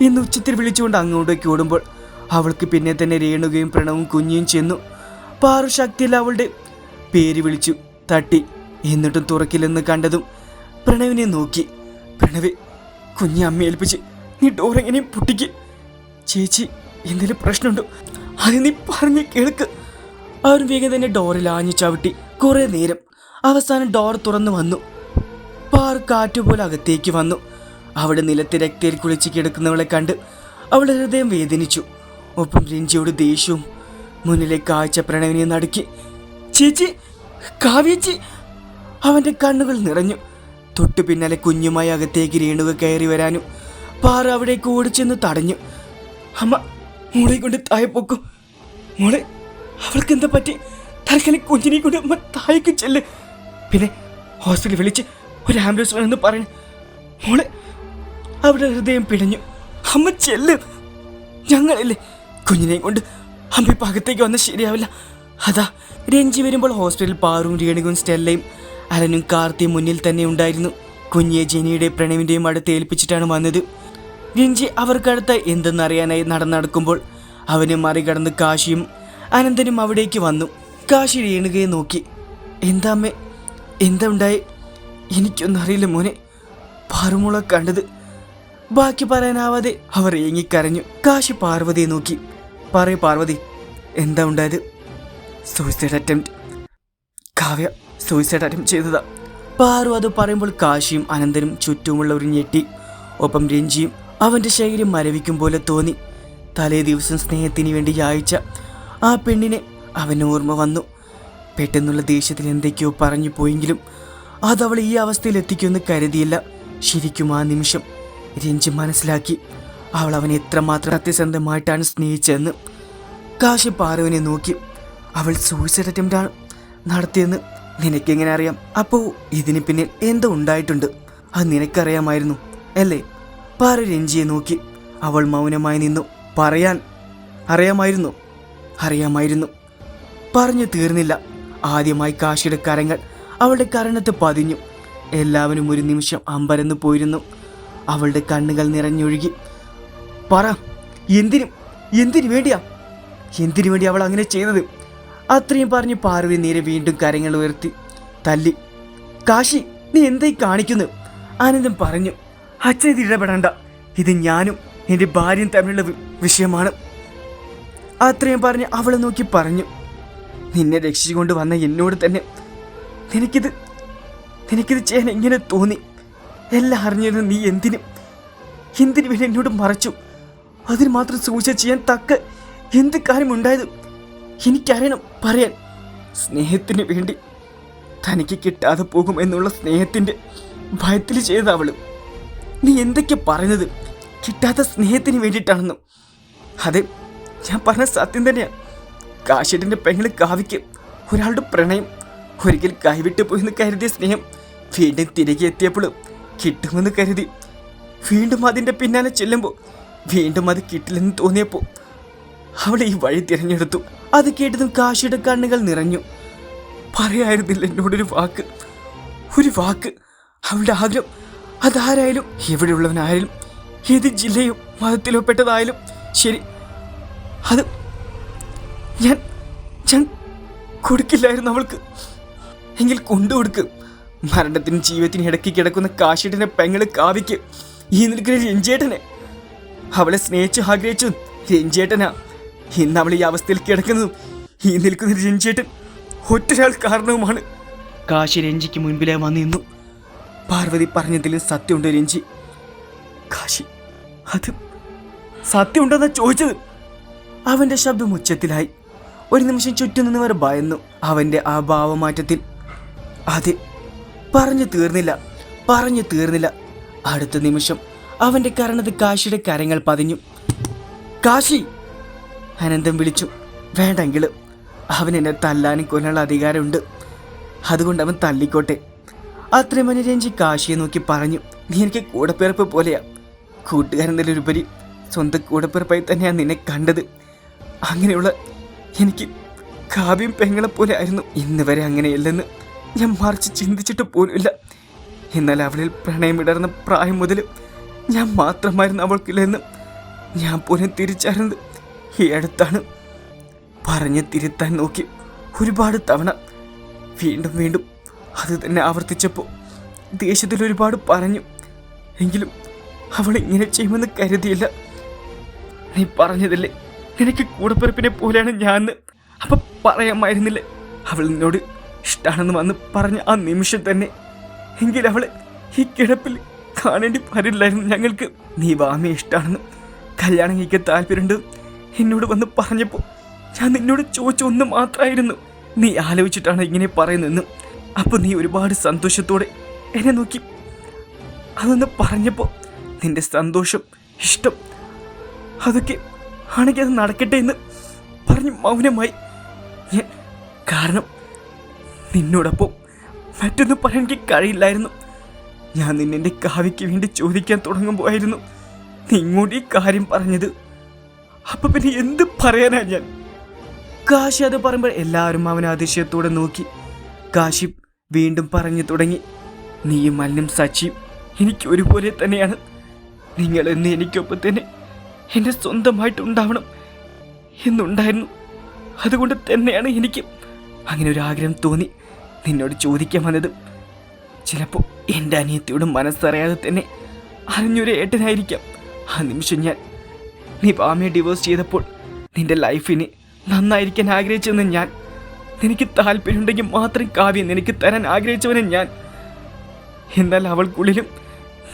എന്ന് ഉച്ചത്തിൽ വിളിച്ചുകൊണ്ട് അങ്ങോട്ടേക്ക് ഓടുമ്പോൾ അവൾക്ക് പിന്നെ തന്നെ രേണുകയും പ്രണവും കുഞ്ഞിയും ചെന്നു. പാറു ശക്തിയിൽ അവളുടെ പേര് വിളിച്ചു. തട്ടി. എന്നിട്ടും തുറക്കില്ലെന്ന് കണ്ടതും പ്രണവിനെ നോക്കി. പ്രണവ് കുഞ്ഞെ അമ്മ ഏൽപ്പിച്ച് നീ ഡോറെങ്ങനെയും പൊട്ടിക്ക്. ചേച്ചി എന്തെങ്കിലും പ്രശ്നമുണ്ടോ? അത് നീ പറഞ്ഞ് കേൾക്ക്. അവർ വേഗം തന്നെ ഡോറിൽ ആഞ്ഞു ചവിട്ടി. കുറേ നേരം അവസാനം ഡോർ തുറന്നു വന്നു. പാറു കാറ്റുപോലെ അകത്തേക്ക് വന്നു. അവിടെ നിലത്ത് രക്തയിൽ കുളിച്ച് കിടക്കുന്നവളെ കണ്ട് അവളുടെ ഹൃദയം വേദനിച്ചു. ഒപ്പം രഞ്ജിയോട് ദേഷ്യവും മുന്നിലെ കാഴ്ച പ്രണവിനെ നടുക്കി ചേച്ചി കാവ്യച്ചി! അവന്റെ കണ്ണുകൾ നിറഞ്ഞു. തൊട്ടു പിന്നാലെ കുഞ്ഞുമായി അകത്തേക്ക് രേണുക കയറി വരാനും പാറ അവിടേക്ക് ഓടിച്ചെന്ന് തടഞ്ഞു. അമ്മ മോളെ കൊണ്ട് തായപ്പൊക്കും പൊക്കും. മോളെ അവൾക്ക് എന്താ പറ്റി? തൽക്കാലം കുഞ്ഞിനെ കൊണ്ട് അമ്മ താഴേക്ക് ചെല്ല്. പിന്നെ ഹോസ്പിറ്റലിൽ വിളിച്ച് ഒരു ആംബുലൻസ് വേണമെന്ന് പറഞ്ഞു മോളെ അവിടെ ഹൃദയം പിടഞ്ഞു. അമ്മ ചെല്ല്. ഞങ്ങളില്ലേ? കുഞ്ഞിനെയും കൊണ്ട് അമ്മ ഇപ്പം അകത്തേക്ക് വന്നാൽ ശരിയാവില്ല. അതാ രഞ്ജി വരുമ്പോൾ ഹോസ്പിറ്റലിൽ പാറും രേണുകും സ്റ്റെല്ലയും അലനും കാർത്തിയും മുന്നിൽ തന്നെ ഉണ്ടായിരുന്നു. കുഞ്ഞിയെ ജെനിയുടെ പ്രണവിന്റെയും അടുത്ത് ഏൽപ്പിച്ചിട്ടാണ് വന്നത്. രഞ്ജി അവർക്കടുത്ത് എന്തെന്നറിയാനായി നടന്നടക്കുമ്പോൾ അവനെ മറികടന്ന് കാശിയും അനന്തനും അവിടേക്ക് വന്നു. കാശി രേണുകയെ നോക്കി. എന്താ അമ്മേ? എന്താ ഉണ്ടായി? എനിക്കൊന്നും അറിയില്ല മോനെ. പാറുമുള കണ്ടത്. ബാക്കി പറയാനാവാതെ അവർ ഏങ്ങിക്കരഞ്ഞു. കാശി പാർവതിയെ നോക്കി. പറയൂ പാർവതി എന്താ ഉണ്ടായത്? Suicide attempt Kavya suicide attempt ചെയ്തതാ. പാറു അത് പറയുമ്പോൾ കാശിയും അനന്തനും ചുറ്റുമുള്ളവർ ഞെട്ടി. ഒപ്പം രഞ്ജിയും അവന്റെ ശരീരം മരവിക്കും പോലെ തോന്നി. തലേ ദിവസം സ്നേഹത്തിന് വേണ്ടി യായിച്ച ആ പെണ്ണിനെ അവന് ഓർമ്മ വന്നു. പെട്ടെന്നുള്ള ദേഷ്യത്തിൽ എന്തൊക്കെയോ പറഞ്ഞു പോയെങ്കിലും അതവൾ ഈ അവസ്ഥയിൽ എത്തിക്കുമെന്ന് കരുതിയില്ല. ശരിക്കും ആ നിമിഷം രഞ്ജി മനസ്സിലാക്കി. അവൾ അവനെ എത്രമാത്രം സത്യസന്ധമായിട്ടാണ് സ്നേഹിച്ചതെന്ന്. കാശി പാറുവിനെ നോക്കി. അവൾ സൂയിസൈഡ് അറ്റംപ്റ്റ് ആണ് നടത്തിയെന്ന് നിനക്കെങ്ങനെ അറിയാം? അപ്പോൾ ഇതിന് പിന്നിൽ എന്തോ ഉണ്ടായിട്ടുണ്ട്. അത് നിനക്കറിയാമായിരുന്നു അല്ലേ? പാറ രഞ്ജിയെ നോക്കി. അവൾ മൗനമായി നിന്നു. പറയാൻ അറിയാമായിരുന്നു അറിയാമായിരുന്നു. പറഞ്ഞു തീർന്നില്ല. ആദ്യമായി കാശിയുടെ കരങ്ങൾ അവളുടെ കരണത്ത് പതിഞ്ഞു. എല്ലാവരും ഒരു നിമിഷം അമ്പരന്ന് പോയിരുന്നു. അവളുടെ കണ്ണുകൾ നിറഞ്ഞൊഴുകി. പറ എന്തിനു എന്തിനു വേണ്ടിയാ? എന്തിനു വേണ്ടി അവൾ അങ്ങനെ ചെയ്തത്? അത്രയും പറഞ്ഞ് പാർവതി നേരെ വീണ്ടും കരങ്ങൾ ഉയർത്തി. തല്ലി കാശി നീ എന്തായി കാണിക്കുന്നു? ആനന്ദം പറഞ്ഞു. അച്ഛൻ ഇത് ഇടപെടണ്ട. ഇത് ഞാനും എന്റെ ഭാര്യയും തമ്മിലുള്ള വിഷയമാണ്. അത്രയും പറഞ്ഞ് അവളെ നോക്കി പറഞ്ഞു. നിന്നെ രക്ഷിച്ചുകൊണ്ട് വന്ന എന്നോട് തന്നെ നിനക്കിത് നിനക്കിത് ചെയ്യാൻ എങ്ങനെ തോന്നി? എല്ലാം അറിഞ്ഞിരുന്ന നീ എന്തിനും? എന്തിനു വേണ്ടി എന്നോട് മറച്ചു? അതിന് മാത്രം സൂചന ചെയ്യാൻ തക്ക എന്ത് കാര്യമുണ്ടായത്? എനിക്കറിയണം പറയാൻ. സ്നേഹത്തിന് വേണ്ടി തനിക്ക് കിട്ടാതെ പോകും എന്നുള്ള സ്നേഹത്തിന്റെ ഭയത്തിൽ ചെയ്ത നീ എന്തൊക്കെ പറഞ്ഞത് കിട്ടാത്ത സ്നേഹത്തിന് വേണ്ടിയിട്ടാണെന്നും? അതെ ഞാൻ പറഞ്ഞ സത്യം തന്നെയാണ് കാശിട്ടിന്റെ പെങ്ങൾ കാവിക്ക് ഒരാളുടെ പ്രണയം ഒരിക്കൽ കൈവിട്ട് പോയെന്ന് കരുതിയ സ്നേഹം വീണ്ടും തിരികെ എത്തിയപ്പോൾ കിട്ടുമെന്ന് കരുതി. വീണ്ടും അതിന്റെ പിന്നാലെ ചെല്ലുമ്പോൾ വീണ്ടും അത് കിട്ടില്ലെന്ന് തോന്നിയപ്പോൾ അവൾ ഈ വഴി തിരഞ്ഞെടുത്തു. അത് കേട്ടതും കാശിയുടെ കണ്ണുകൾ നിറഞ്ഞു. പറയായിരുന്നില്ല എന്നോടൊരു വാക്ക്. ഒരു വാക്ക്. അവളുടെ ആഗ്രഹം അതാരായാലും എവിടെയുള്ളവനായാലും ഏത് ജില്ലയോ മതത്തിലോ പെട്ടതായാലും ശരി. അത് ഞാൻ ഞാൻ കൊടുക്കില്ലായിരുന്നു അവൾക്ക്. എങ്കിൽ കൊണ്ടുകൊടുക്ക്. മരണത്തിനും ജീവിതത്തിനും ഇടയ്ക്ക് കിടക്കുന്ന കാശിയുടെ പെങ്ങൾ കാവിക്ക് ഈ നിൽക്കുന്ന രഞ്ജേട്ടനെ. അവളെ സ്നേഹിച്ചു ആഗ്രഹിച്ചു രഞ്ജേട്ടനാ. ഇന്ന് അവൾ ഈ അവസ്ഥയിൽ കിടക്കുന്നതും ഈ നിൽക്കുന്ന രഞ്ജേട്ടൻ ഒറ്റൊരാൾ കാരണവുമാണ്. കാശി രഞ്ജിക്ക് മുൻപിലെ വന്നു നിന്നു. പാർവതി പറഞ്ഞതിലും സത്യമുണ്ട് രഞ്ജി? കാശി അത് സത്യമുണ്ടെന്നാ ചോദിച്ചത്. അവന്റെ ശബ്ദം ഉച്ചത്തിലായി. ഒരു നിമിഷം ചുറ്റും നിന്നവർ ഭയന്നു അവന്റെ ആ ഭാവമാറ്റത്തിൽ. അതെ പറഞ്ഞു തീർന്നില്ല പറഞ്ഞു തീർന്നില്ല. അടുത്ത നിമിഷം അവന്റെ കരണത് കാശിയുടെ കരങ്ങൾ പതിഞ്ഞു. കാശി അനന്തം വിളിച്ചു വേണ്ടെങ്കിൽ അവൻ എന്നെ തല്ലാനും കൊല്ലാനുള്ള അധികാരമുണ്ട്. അതുകൊണ്ട് അവൻ തല്ലിക്കോട്ടെ അത്ര മണി കാശിയെ നോക്കി പറഞ്ഞു നീ എനിക്ക് കൂടപ്പിറപ്പ് പോലെയാ. കൂട്ടുകാരെന്നതിലുപരി സ്വന്തം കൂടപ്പിറപ്പായി തന്നെയാണ് നിന്നെ കണ്ടത്. അങ്ങനെയുള്ള എനിക്ക് കാവ്യം പെങ്ങളെ പോലെ ആയിരുന്നു ഇന്ന് വരെ അങ്ങനെയല്ലെന്ന്. ഞാൻ മറിച്ച് ചിന്തിച്ചിട്ട് പോലുമില്ല. എന്നാൽ അവളിൽ പ്രണയമിടർന്ന പ്രായം മുതൽ ഞാൻ മാത്രമായിരുന്നു അവൾക്കില്ലെന്ന് ഞാൻ പോലും തിരിച്ചറിഞ്ഞത്. ഈ അടുത്താണ്. പറഞ്ഞ് തിരുത്താൻ നോക്കി ഒരുപാട് തവണ. വീണ്ടും വീണ്ടും അത് തന്നെ ആവർത്തിച്ചപ്പോൾ ദേഷ്യത്തിൽ ഒരുപാട് പറഞ്ഞു. എങ്കിലും അവൾ ഇങ്ങനെ ചെയ്യുമെന്ന് കരുതിയില്ല. നീ പറഞ്ഞതല്ലേ? നിനക്ക് കൂടപ്പിറപ്പിനെ പോലെയാണ് ഞാൻ അപ്പം പറയാമായിരുന്നില്ലേ? അവൾ നിന്നോട് ഇഷ്ടമാണെന്ന് വന്ന് പറഞ്ഞ ആ നിമിഷം തന്നെ എങ്കിൽ അവളെ ഈ കിടപ്പിൽ കാണേണ്ടി വരില്ലായിരുന്നു ഞങ്ങൾക്ക്. നീ വാമയെ ഇഷ്ടമാണെന്നും കല്യാണം കഴിക്കാൻ താല്പര്യമുണ്ട്. എന്നോട് വന്ന് പറഞ്ഞപ്പോൾ ഞാൻ നിന്നോട് ചോദിച്ച ഒന്ന് മാത്രമായിരുന്നു. നീ ആലോചിച്ചിട്ടാണ് ഇങ്ങനെ പറയുന്നതെന്ന്. അപ്പോൾ നീ ഒരുപാട് സന്തോഷത്തോടെ എന്നെ നോക്കി. അതൊന്ന് പറഞ്ഞപ്പോൾ നിന്റെ സന്തോഷം ഇഷ്ടം അതൊക്കെ ആണെങ്കിൽ അത് നടക്കട്ടെ എന്ന് പറഞ്ഞ് മൗനമായി. ഞാൻ കാരണം നിന്നോടൊപ്പം മറ്റൊന്നും പറയാൻ എനിക്ക് കഴിയില്ലായിരുന്നു. ഞാൻ നിന്നെ കാവ്യയ്ക്ക് വേണ്ടി ചോദിക്കാൻ തുടങ്ങുമ്പോഴായിരുന്നു നീ ഇങ്ങോട്ട് ഈ കാര്യം പറഞ്ഞത്. അപ്പം പിന്നെ എന്ത് പറയാനാ ഞാൻ? കാശി അത് പറയുമ്പോൾ എല്ലാവരും അവൻ അതിശയത്തോടെ നോക്കി. കാശി വീണ്ടും പറഞ്ഞു തുടങ്ങി. നീയും മല്ലും സച്ചിയും എനിക്ക് ഒരുപോലെ തന്നെയാണ്. നിങ്ങൾ എന്ന് എനിക്കൊപ്പം തന്നെ എന്റെ സ്വന്തമായിട്ടുണ്ടാവണം എന്നുണ്ടായിരുന്നു. അതുകൊണ്ട് തന്നെയാണ് എനിക്ക് അങ്ങനെ ഒരു ആഗ്രഹം തോന്നി. നിന്നോട് ചോദിക്കാൻ വന്നത് ചിലപ്പോൾ എന്റെ അനിയത്തിയോട് മനസ്സറിയാതെ തന്നെ അറിഞ്ഞൊരു ഏട്ടനായിരിക്കാം. ആ നിമിഷം ഞാൻ നീ ഭാമിയെ ഡിവോഴ്സ് ചെയ്തപ്പോൾ നിന്റെ ലൈഫിന് നന്നായിരിക്കാൻ ആഗ്രഹിച്ചെന്ന് ഞാൻ നിനക്ക് താല്പര്യമുണ്ടെങ്കിൽ മാത്രം കാവ്യം നിനക്ക് തരാൻ ആഗ്രഹിച്ചവനെ ഞാൻ. എന്നാൽ അവൾക്കുള്ളിലും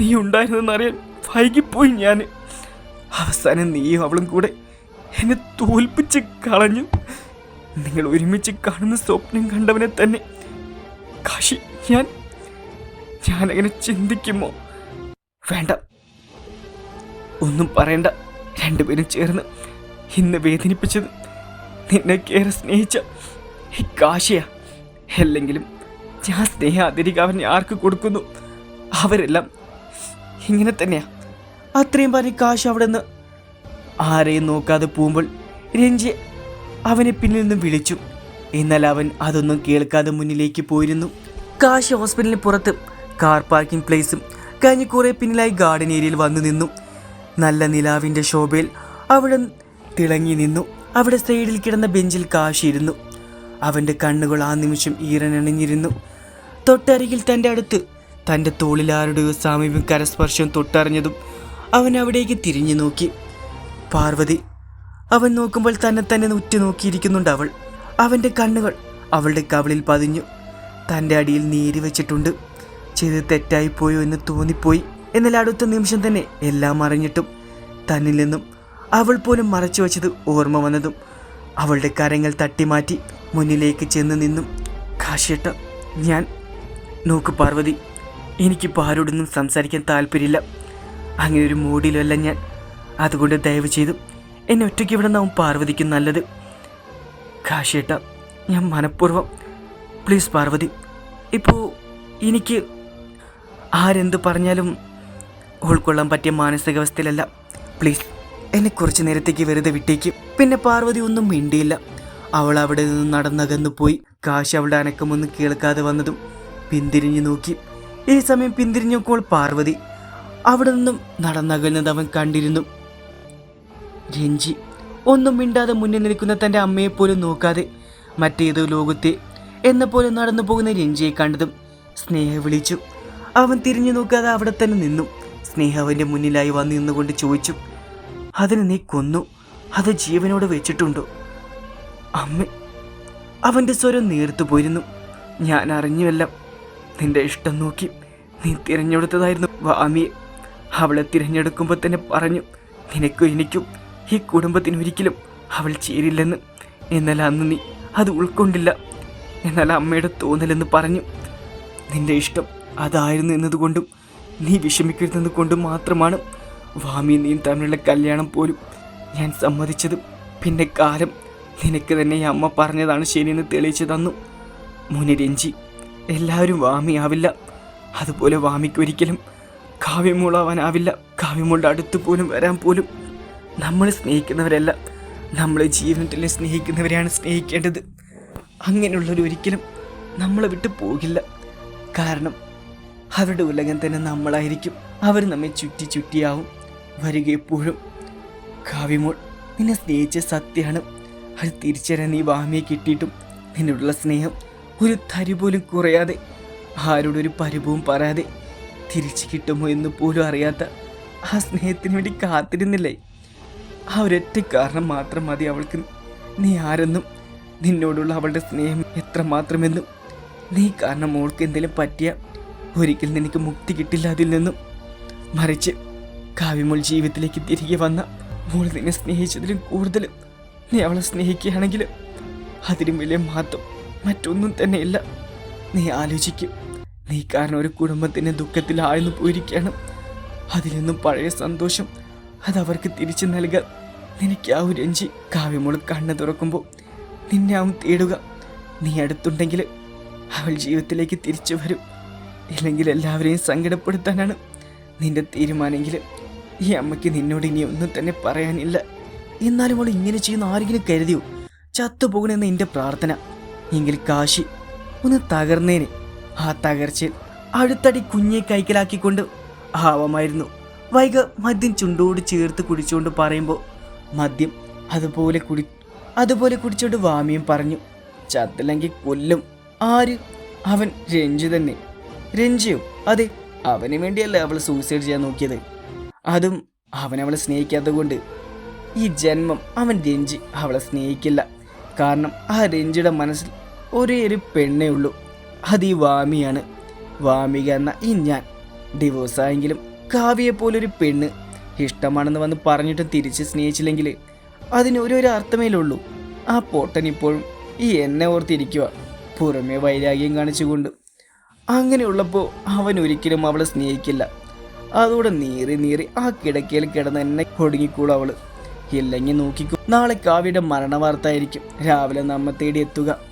നീ ഉണ്ടായിരുന്നെന്നറിയാൻ വൈകിപ്പോയി ഞാൻ. അവസാനം നീയും അവളും കൂടെ എന്നെ തോൽപ്പിച്ച് കളഞ്ഞു. നിങ്ങൾ ഒരുമിച്ച് കാണുന്ന സ്വപ്നം കണ്ടവനെ തന്നെ കാശി ഞാൻ ഞാനങ്ങനെ ചിന്തിക്കുമോ? വേണ്ട. ഒന്നും പറയണ്ട. രണ്ടുപേരും ചേർന്ന് ഇന്ന് വേദനിപ്പിച്ചത് നിന്നെ കയറി സ്നേഹിച്ച ഈ കാശിയാ. അല്ലെങ്കിലും ഞാൻ സ്നേഹം അതിരിക അവൻ ആർക്ക് കൊടുക്കുന്നു? അവരെല്ലാം ഇങ്ങനെ തന്നെയാ. അത്രയും പറഞ്ഞ് കാശ് അവിടെ നിന്ന് ആരെയും നോക്കാതെ പോകുമ്പോൾ രഞ്ജി അവനെ പിന്നിൽ നിന്ന് വിളിച്ചു. എന്നാൽ അവൻ അതൊന്നും കേൾക്കാതെ മുന്നിലേക്ക് പോയിരുന്നു. കാശി ഹോസ്പിറ്റലിന് പുറത്ത് കാർ പാർക്കിംഗ് പ്ലേസും കഴിഞ്ഞ് കുറെ പിന്നിലായി ഗാർഡൻ ഏരിയയിൽ വന്നു നിന്നു. നല്ല നിലാവിന്റെ ശോഭയിൽ അവിടെ തിളങ്ങി നിന്നു. അവിടെ സൈഡിൽ കിടന്ന ബെഞ്ചിൽ കാശിയിരുന്നു അവന്റെ കണ്ണുകൾ ആ നിമിഷം ഈറനണിഞ്ഞിരുന്നു തൊട്ടരികിൽ തന്റെ അടുത്ത് തന്റെ തോളിൽ ആരുടെയോ സാമീപ്യം കരസ്പർശം തൊട്ടറിഞ്ഞതും അവൻ അവിടേക്ക് തിരിഞ്ഞു നോക്കി. പാർവതി അവൻ നോക്കുമ്പോൾ തന്നെ തന്നെ ഉറ്റുനോക്കിയിരിക്കുന്നുണ്ട് അവൾ. അവന്റെ കണ്ണുകൾ അവളുടെ കവിളിൽ പതിഞ്ഞു. തന്റെ അടിയിൽ നീരി വെച്ചിട്ടുണ്ട്. ചെയ്ത് തെറ്റായിപ്പോയോ എന്ന് തോന്നിപ്പോയി. എന്നാൽ അടുത്ത നിമിഷം തന്നെ എല്ലാം അറിഞ്ഞിട്ടും തന്നിൽ നിന്നും അവൾ പോലും മറച്ചു വച്ചത് ഓർമ്മ വന്നതും അവളുടെ കരങ്ങൾ തട്ടിമാറ്റി മുന്നിലേക്ക് ചെന്ന് നിന്നും കാശേട്ട ഞാൻ. നോക്ക് പാർവതി എനിക്കിപ്പോൾ ആരോടൊന്നും സംസാരിക്കാൻ താല്പര്യമില്ല. അങ്ങനെ ഒരു മൂഡിലല്ല ഞാൻ. അതുകൊണ്ട് ദയവ് ചെയ്തു എന്നെ ഒറ്റയ്ക്ക് ഇവിടെ നിന്നാവും പാർവതിക്കും നല്ലത്. കാശേട്ട ഞാൻ മനഃപൂർവം. പ്ലീസ് പാർവതി ഇപ്പോൾ എനിക്ക് ആരെന്ത് പറഞ്ഞാലും ഉൾക്കൊള്ളാൻ പറ്റിയ മാനസികാവസ്ഥയിലല്ല പ്ലീസ് എന്നെ കുറച്ച് നേരത്തേക്ക് വെറുതെ വിട്ടേക്ക്. പിന്നെ പാർവതി ഒന്നും മിണ്ടിയില്ല. അവൾ അവിടെ നിന്ന് നടന്നകന്നു പോയി. കാശ് അവളുടെ അനക്കമൊന്നും കേൾക്കാതെ വന്നതും പിന്തിരിഞ്ഞു നോക്കി. ഈ സമയം പിന്തിരിഞ്ഞു പാർവതി അവിടെ നിന്നും നടന്നകന്നത് അവൻ കണ്ടിരുന്നു. രഞ്ജി ഒന്നും മിണ്ടാതെ മുന്നിൽ നിൽക്കുന്ന തന്റെ അമ്മയെ പോലും നോക്കാതെ മറ്റേതോ ലോകത്തെ എന്ന പോലെ നടന്നു പോകുന്ന രഞ്ജിയെ കണ്ടതും സ്നേഹ വിളിച്ചു. അവൻ തിരിഞ്ഞു നോക്കാതെ അവിടെ തന്നെ നിന്നു. സ്നേഹ അവന്റെ മുന്നിലായി വന്നു നിന്നുകൊണ്ട് ചോദിച്ചു അതിന് നീ കൊന്നു? അത് ജീവനോട് വെച്ചിട്ടുണ്ടോ? അമ്മ അവന്റെ സ്വരം നേർത്തു പോയിരുന്നു. ഞാൻ അറിഞ്ഞുവെല്ലാം. നിന്റെ ഇഷ്ടം നോക്കി നീ തിരഞ്ഞെടുത്തതായിരുന്നു വാമിയെ അവളെ തിരഞ്ഞെടുക്കുമ്പോൾ തന്നെ പറഞ്ഞു നിനക്കും എനിക്കും ഈ കുടുംബത്തിന് ഒരിക്കലും അവൾ ചേരില്ലെന്ന്. എന്നാൽ അന്ന് നീ അത് ഉൾക്കൊണ്ടില്ല. എന്നാൽ അമ്മയുടെ തോന്നലെന്ന് പറഞ്ഞു. നിന്റെ ഇഷ്ടം അതായിരുന്നു എന്നതുകൊണ്ടും നീ വിഷമിക്കരുതെന്ന് കൊണ്ടും മാത്രമാണ് വാമി നീയും തമ്മിലുള്ള കല്യാണം പോലും ഞാൻ സമ്മതിച്ചത്. പിന്നെ കാലം നിനക്ക് തന്നെ ഈ അമ്മ പറഞ്ഞതാണ് ശരിയെന്ന് തെളിയിച്ചു തന്നു. മുനി രഞ്ജി എല്ലാവരും വാമിയാവില്ല അതുപോലെ വാമിക്ക് ഒരിക്കലും കാവ്യമോളുടെ കാവ്യമൂളുടെ അടുത്ത് പോലും വരാൻ പോലും നമ്മൾ സ്നേഹിക്കുന്നവരല്ല നമ്മളെ ജീവിതത്തിൽ സ്നേഹിക്കുന്നവരെയാണ് സ്നേഹിക്കേണ്ടത്. അങ്ങനെയുള്ളവർ ഒരിക്കലും നമ്മളെ വിട്ട് പോകില്ല. കാരണം അവരുടെ ഉലകം തന്നെ നമ്മളായിരിക്കും. അവർ നമ്മെ ചുറ്റി ചുറ്റിയാവും. വരിക എപ്പോഴും കാവ്യമോൾ നിന്നെ സ്നേഹിച്ച സത്യമാണ്. അത് തിരിച്ചറിയാൻ നീ വാമിയെ കിട്ടിയിട്ടും. നിന്നോടുള്ള സ്നേഹം ഒരു തരി പോലും കുറയാതെ ആരോടൊരു പരിഭവം പറയാതെ തിരിച്ചു കിട്ടുമോ എന്ന് പോലും അറിയാത്ത ആ സ്നേഹത്തിന് വേണ്ടി കാത്തിരുന്നില്ലേ? ആ ഒരൊറ്റ കാരണം മാത്രം മതി അവൾക്ക്. നീ ആരെന്നും നിന്നോടുള്ള അവളുടെ സ്നേഹം എത്ര എത്രമാത്രമെന്നും നീ കാരണം മോൾക്ക് എന്തെങ്കിലും പറ്റിയ ഒരിക്കലും നിനക്ക് മുക്തി കിട്ടില്ല അതിൽ നിന്നും. മറിച്ച് കാവ്യമോൾ ജീവിതത്തിലേക്ക് തിരികെ വന്ന മോൾ നിന്നെ സ്നേഹിച്ചതിലും കൂടുതലും നീ അവളെ സ്നേഹിക്കുകയാണെങ്കിൽ അതിലും വലിയ മാറ്റം മറ്റൊന്നും തന്നെയില്ല. നീ ആലോചിക്കും നീ കാരണം ഒരു കുടുംബത്തിന്റെ ദുഃഖത്തിൽ ആഴ്ന്നു പോയിരിക്കുകയാണ്. അതിൽ നിന്നും പഴയ സന്തോഷം അത് അവർക്ക് തിരിച്ചു നൽകാൻ നിനക്കാവും രഞ്ജി കാവ്യമോൾ കണ്ണ് തുറക്കുമ്പോൾ നിന്നെ അവൻ തേടുക. നീ അടുത്തുണ്ടെങ്കിൽ അവൾ ജീവിതത്തിലേക്ക് തിരിച്ചു വരും. ഇല്ലെങ്കിൽ എല്ലാവരെയും സങ്കടപ്പെടുത്താനാണ് നിന്റെ തീരുമാനമെങ്കിൽ ഈ അമ്മയ്ക്ക് നിന്നോട് ഇനി ഒന്നും തന്നെ പറയാനില്ല. എന്നാലും അവൾ ഇങ്ങനെ ചെയ്യുന്ന ആരെങ്കിലും കരുതിയോ? ചത്തുപോകണമെന്ന് എന്റെ പ്രാർത്ഥന. എങ്കിൽ കാശി ഒന്ന് തകർന്നേനെ. ആ തകർച്ചയിൽ അടുത്തടി കുഞ്ഞെ കൈക്കലാക്കിക്കൊണ്ട് ആവമായിരുന്നു. വൈക മദ്യം ചുണ്ടോട് ചേർത്ത് കുടിച്ചുകൊണ്ട് പറയുമ്പോൾ മദ്യം അതുപോലെ കുടി അതുപോലെ കുടിച്ചോണ്ട് വാമിയും പറഞ്ഞു. ചത്തില്ലെങ്കിൽ കൊല്ലും. ആര്? അവൻ രഞ്ജു തന്നെ. രഞ്ജിയോ അതെ അവന് വേണ്ടിയല്ലേ അവൾ സൂയിസൈഡ് ചെയ്യാൻ നോക്കിയത്. അതും അവൻ അവളെ സ്നേഹിക്കാത്തത് കൊണ്ട്. ഈ ജന്മം അവൻ രഞ്ജി അവളെ സ്നേഹിക്കില്ല. കാരണം ആ രഞ്ജിയുടെ മനസ്സിൽ ഒരേ ഒരു പെണ്ണേ ഉള്ളൂ. അത് ഈ വാമിയാണ്. വാമിക എന്ന ഈ ഞാൻ. ഡിവോഴ്സായെങ്കിലും കാവ്യയെ പോലൊരു പെണ്ണ്. ഇഷ്ടമാണെന്ന് വന്ന് പറഞ്ഞിട്ട് തിരിച്ച് സ്നേഹിച്ചില്ലെങ്കിൽ അതിന് ഒരു ഒരു അർത്ഥമേ ഉള്ളൂ ആ പൊട്ടൻ ഇപ്പോഴും ഈ എന്നെ ഓർത്തിരിക്കുക പുറമേ വൈരാഗ്യം കാണിച്ചുകൊണ്ട്. അങ്ങനെയുള്ളപ്പോൾ അവൻ ഒരിക്കലും അവളെ സ്നേഹിക്കില്ല. അതോടെ നീറി നീറി ആ കിടക്കയിൽ കിടന്ന് എന്നെ ഒടുങ്ങിക്കൂടും അവൾ. ഇല്ലെങ്കിൽ നോക്കിക്കോ നാളെ കാവ്യയുടെ മരണ വാർത്ത ആയിരിക്കും രാവിലെ നമ്മ തേടി എത്തുക.